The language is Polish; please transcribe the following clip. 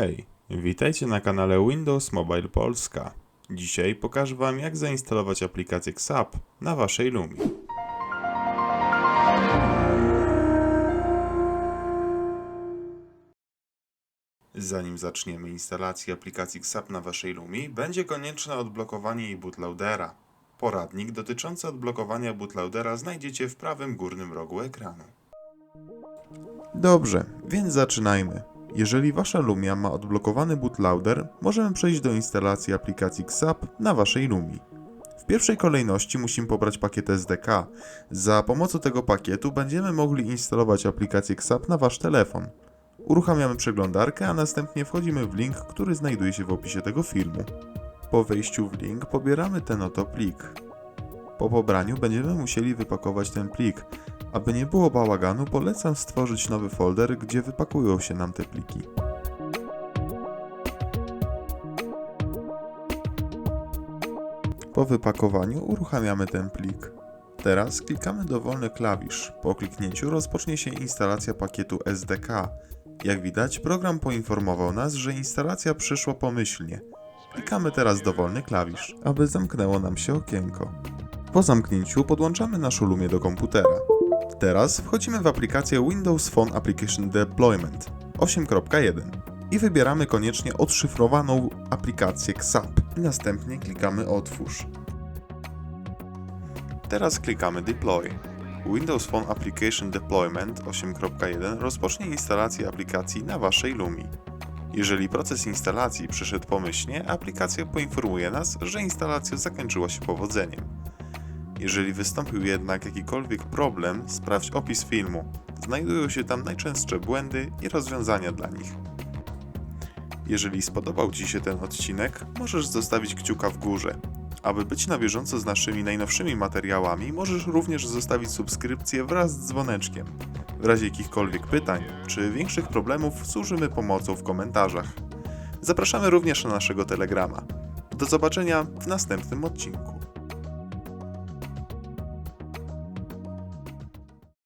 Hej, witajcie na kanale Windows Mobile Polska. Dzisiaj pokażę Wam jak zainstalować aplikację XAP na Waszej Lumii. Zanim zaczniemy instalację aplikacji XAP na Waszej Lumii, będzie konieczne odblokowanie jej bootloadera. Poradnik dotyczący odblokowania bootloadera znajdziecie w prawym górnym rogu ekranu. Dobrze, więc zaczynajmy. Jeżeli Wasza Lumia ma odblokowany bootloader, możemy przejść do instalacji aplikacji XAP na Waszej Lumii. W pierwszej kolejności musimy pobrać pakiet SDK. Za pomocą tego pakietu będziemy mogli instalować aplikację XAP na Wasz telefon. Uruchamiamy przeglądarkę, a następnie wchodzimy w link, który znajduje się w opisie tego filmu. Po wejściu w link pobieramy ten oto plik. Po pobraniu będziemy musieli wypakować ten plik. Aby nie było bałaganu, polecam stworzyć nowy folder, gdzie wypakują się nam te pliki. Po wypakowaniu uruchamiamy ten plik. Teraz klikamy dowolny klawisz. Po kliknięciu rozpocznie się instalacja pakietu SDK. Jak widać, program poinformował nas, że instalacja przyszła pomyślnie. Klikamy teraz dowolny klawisz, aby zamknęło nam się okienko. Po zamknięciu podłączamy naszą Lumię do komputera. Teraz wchodzimy w aplikację Windows Phone Application Deployment 8.1 i wybieramy koniecznie odszyfrowaną aplikację XAP następnie klikamy Otwórz. Teraz klikamy Deploy. Windows Phone Application Deployment 8.1 rozpocznie instalację aplikacji na Waszej Lumii. Jeżeli proces instalacji przyszedł pomyślnie, aplikacja poinformuje nas, że instalacja zakończyła się powodzeniem. Jeżeli wystąpił jednak jakikolwiek problem, sprawdź opis filmu. Znajdują się tam najczęstsze błędy i rozwiązania dla nich. Jeżeli spodobał Ci się ten odcinek, możesz zostawić kciuka w górze. Aby być na bieżąco z naszymi najnowszymi materiałami, możesz również zostawić subskrypcję wraz z dzwoneczkiem. W razie jakichkolwiek pytań czy większych problemów służymy pomocą w komentarzach. Zapraszamy również na naszego Telegrama. Do zobaczenia w następnym odcinku.